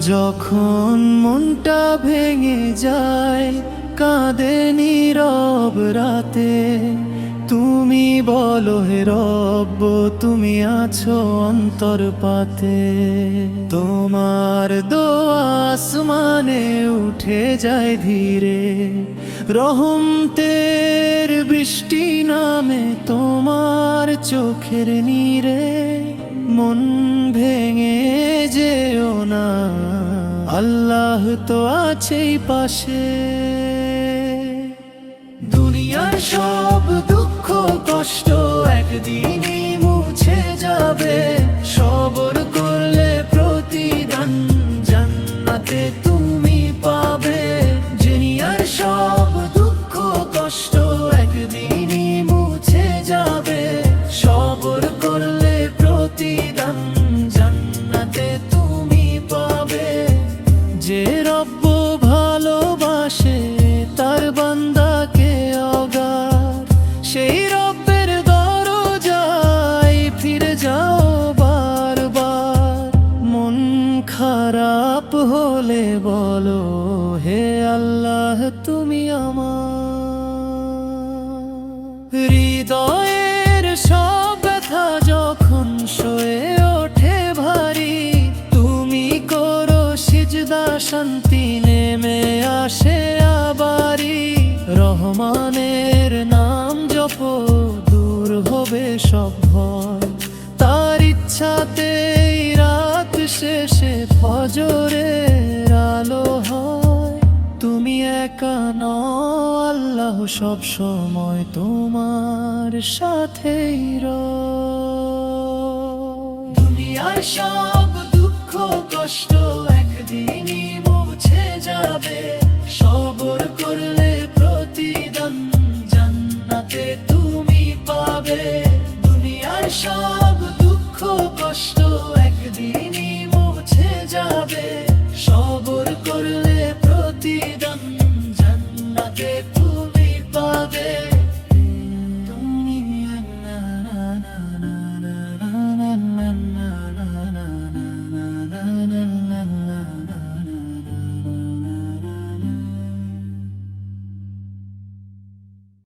যখন মনটা ভেঙে যায়, কাঁদে নীরব রাতে। তুমি বলো, হে রব্ব, তুমি আছো অন্তর পাতে তোমার দোয়া আসমানে উঠে যায় ধীরে। রহমতের বৃষ্টি নামে তোমার চোখের নীরে। মন ভেঙে যেও না। আল্লাহ তো আছেই পাশে। দুনিয়ার সব দুঃখ কষ্ট একদিনই ভালোবাসে তার বান্দাকে অগার সেই রব্বের দরজায় ফিরে যাও বারবার। মন খারাপ হলে বলো, হে আল্লাহ, তুমি আমার। হৃদয়ের সব ব্যথা যখন শোয়ে ওঠে ভারী, তুমি করো সিজদা, শান্তি নেমে আসে আবারি রহমানের নাম জপ, দূর হবে সব ভয় তার ইচ্ছাতেই রাত শেষে ফজরের আলো হয় তুমি একা নও, আল্লাহ সব সময় তোমার সাথেই। দুনিয়ার সব দুঃখ, কষ্ট একদিনই জান্নাতে তুমি পাবে। দুনিয়ার সব দুঃখ কষ্ট একদিনই মুছে যাবে। সবর করলে প্রতিদান জান্নাতে